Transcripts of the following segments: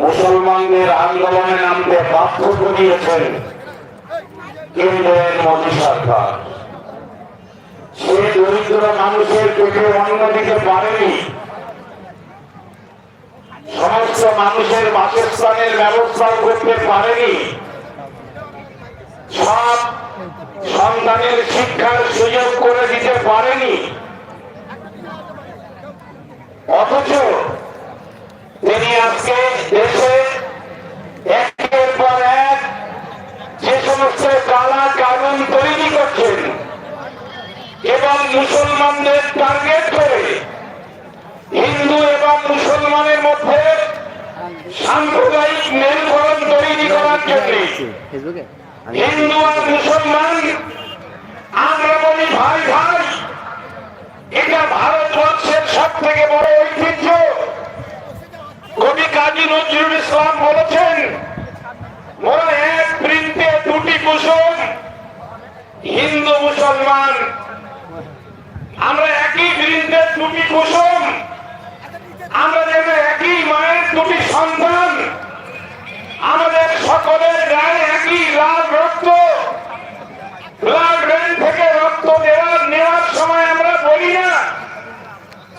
মুসলমানদের আন্দোলনে নামতে বাধ্য করিয়েছেন কেন্দ্রের মোদী সরকার। সে দরিদ্র মানুষের পেটে অন্ন দিতে পারেনি। সমস্ত মানুষের বাসস্থানের ব্যবস্থা করতে পারেনি। সব সন্তানের শিক্ষার সুযোগ করে দিতে পারেনি। অথচ তিনি আজকে দেশে একের পর এক যে সমস্ত কালা কানুন তৈরি করছেন এবং মুসলমানদের টার্গেট করে হিন্দু এবং মুসলমানের মধ্যে সাম্প্রদায়িক মেলবরণ তৈরি করার জন্য। হিন্দু আর মুসলমান আমরা বলি ভাই ভাই এটা ভারতবর্ষের সব থেকে বড় ঐতিহ্য। কবি কাজী নজরুল ইসলাম বলেছেন মোরা এক বৃন্তে দুটি কুসুম, হিন্দু মুসলমান। আমরা একই বৃন্দের দুটি কুসুম আমরা যেন একই মায়ের দুটি সন্তান আমাদের সকলের গায়ে একই লাল রক্ত ব্লাড ব্যাংক থেকে রক্ত দেওয়ার নেওয়ার সময় আমরা বলি না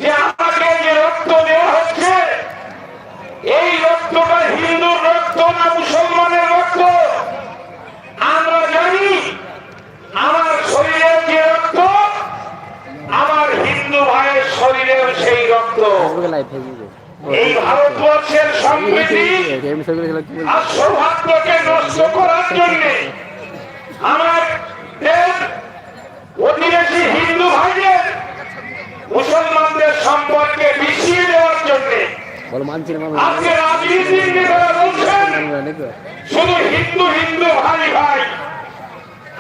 যে আমাকে যে রক্ত দেওয়া হচ্ছে, এই রক্তটা হিন্দুর রক্ত না মুসলমানের রক্ত? আমরা জানি আমার শরীরের যে রক্ত, আমার হিন্দু ভাইয়ের শরীরেও সেই রক্ত। এই ভারতবর্ষের কি আর সৌভাগ্যকে নষ্ট করার জন্য আমার দেশ অধিবাসী হিন্দু ভাইদের মুসলমানদের সম্পর্কে মিশিয়ে দেওয়ার জন্য বলো মানছি না মানুষ আজকে রাজনীতির নেতারা বলছেন শুধু হিন্দু হিন্দু ভাই ভাই।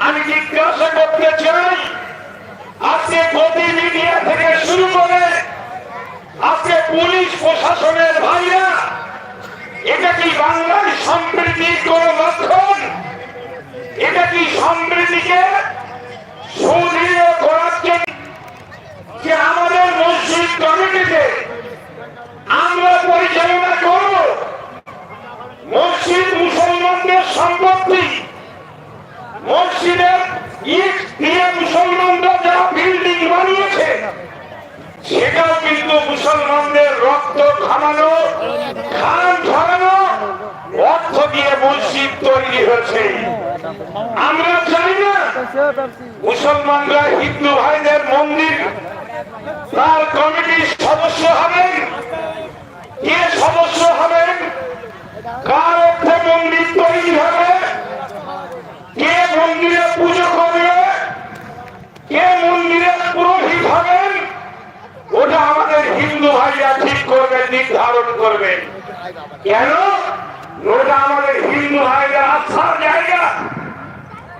আমি জিজ্ঞাসা করতে চাই আজকে গতি মিডিয়া থেকে শুরু করে আজকে পুলিশ প্রশাসনের ভাইরা এটা কি বাংলার সমৃদ্ধির কোন লক্ষণ এটা কি সমৃদ্ধিকে সুদৃঢ় করার জন্য যে আমাদের মসজিদ কমিটিতে আমরা পরিচালনা করব মসজিদ মুসলমানদের সম্পত্তি মসজিদের ইট দিয়ে মুসলমানরা যা বিল্ডিং বানিয়েছে সেটাও কিন্তু মুসলমানদের রক্ত খামানো খান ঝরানো অর্থ দিয়ে মসজিদ তৈরি হয়েছে। আমরা চাই না মুসলমানরা হিন্দু ভাইদের মন্দির, তার কমিটির সদস্য হবেন, কে সদস্য হবেন, কার অর্থে মন্দির তৈরি হবে, কে মন্দিরে পুজো করবে কে মন্দিরে পুরোহিত হবেন ওটা আমাদের হিন্দু ভাইরা ঠিক করবেন নির্ধারণ করবেন কেন? ওটা আমাদের হিন্দু ভাইরা আস্থার জায়গা।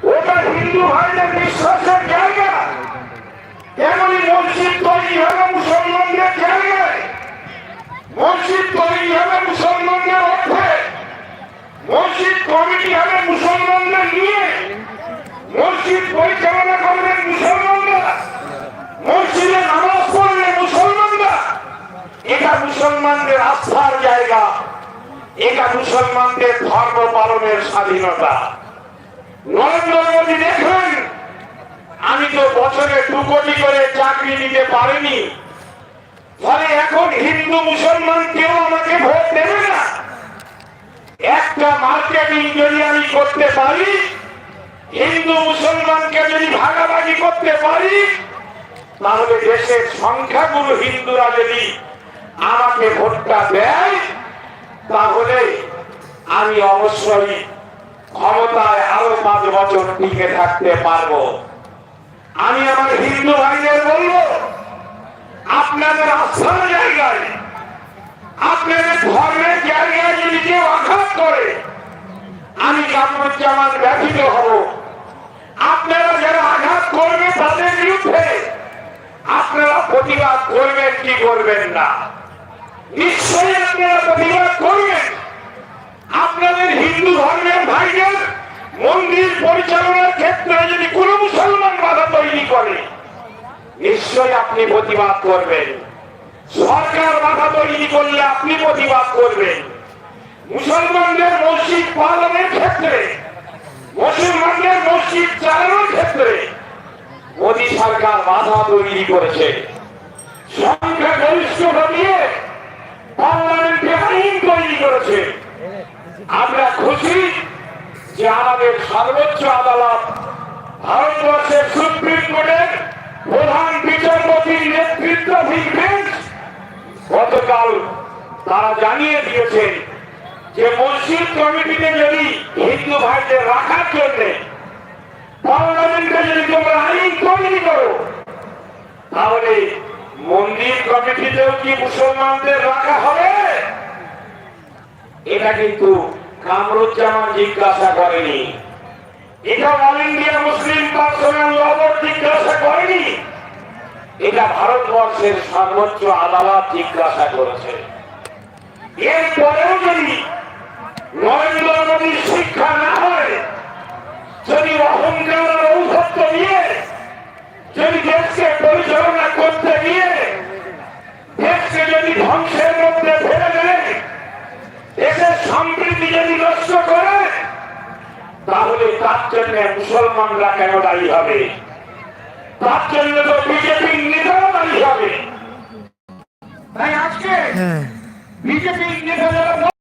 ওটা হিন্দু ভাইদের বিশ্বাসের জায়গা। তেমনি মসজিদ তৈরি হবে মুসলমানদের জায়গায়। মসজিদ তৈরি হবে মুসলমানদের অর্থে। মসজিদ কমিটি হবে মুসলমানদের নিয়ে। মসজিদ পরিচালনা করবেন মুসলমানরা মসজিদে নামাজ পড়বে মুসলমানরা এটা মুসলমানদের আস্থার জায়গা। এটা মুসলমানদের ধর্ম পালনের স্বাধীনতা। নরেন্দ্র মোদী দেখবেন আমি তো বছরে দু কোটি করে চাকরি নিতে পারিনি। ফলে এখন হিন্দু মুসলমান কেউ আমাকে ভোট দেবে না। একটা মার্কেটিং যদি আমি করতে পারি, হিন্দু মুসলমানকে যদি ভাগাভাগি করতে পারি, তাহলে দেশের সংখ্যাগুলো হিন্দুরা যদি আমাকে ভোটটা দেয়, তাহলে আমি অবশ্যই ক্ষমতায় আরও পাঁচ বছর টিকে থাকতে পারব। আমি আমার হিন্দু ভাইদের বলব, আপনাদের আস্থার জায়গায়, আপনাদের ধর্মের জায়গায় যদি কেউ আঘাত করে, আমি কামরুজ্জামান ব্যথিত হব। আপনারা যারা আঘাত করবে তাদের বিরুদ্ধে আপনারা প্রতিবাদ করবেন কি করবেন না। নিশ্চয়ই আপনারা প্রতিবাদ করবেন। আপনাদের হিন্দু ধর্মের ভাইদের মন্দির পরিচালনার ক্ষেত্রে যদি কোন মুসলমান বাধা তৈরি করে, নিশ্চয়ই আপনি প্রতিবাদ করবেন। সরকার মাথা তৈরি করলে আপনি প্রতিবাদ করবেন। মুসলমানদের মসজিদ পালনের ক্ষেত্রে, মুসলমানদের মসজিদ চালানোর ক্ষেত্রে মোদী সরকার বাধা তৈরি করেছে। সংখ্যা গরিষ্ঠতা দিয়ে পার্লামেন্টে আইন তৈরি করেছে। আমরা খুশি যে আমাদের সর্বোচ্চ আদালত ভারতবর্ষের সুপ্রিম কোর্টের প্রধান বিচারপতির নেতৃত্বাধীন বেঞ্চ গতকাল তারা জানিয়ে দিয়েছেন যে মসজিদ কমিটিতে যদি হিন্দু ভাইদের রাখার জন্য পার্লামেন্টে যদি তোমরা আইন তৈরি করো, তাহলে মন্দির কমিটিতেও কি মুসলমানদের রাখা হবে? এটা কিন্তু কামরুজ্জামান জিজ্ঞাসা করেনি। এটা All India Muslim Personal Law Board জিজ্ঞাসা করেনি। এটা ভারতবর্ষের সর্বোচ্চ আদালত জিজ্ঞাসা করেছে। এরপরেও যদি নরেন্দ্র মোদীর শিক্ষা না হয়, যদি অহংকার আর ঔষধ নিয়ে যদি দেশকে পরিচালনা করতে গিয়ে দেশকে যদি ধ্বংসের মধ্যে ফেলে দেয় দেশের সম্প্রীতি যদি নষ্ট করে তাহলে তার জন্য মুসলমানরা কেন দায়ী হবে? তার জন্য তো বিজেপির নেতারা দায়ী হবে। তাই আজকে বিজেপির নেতা যারা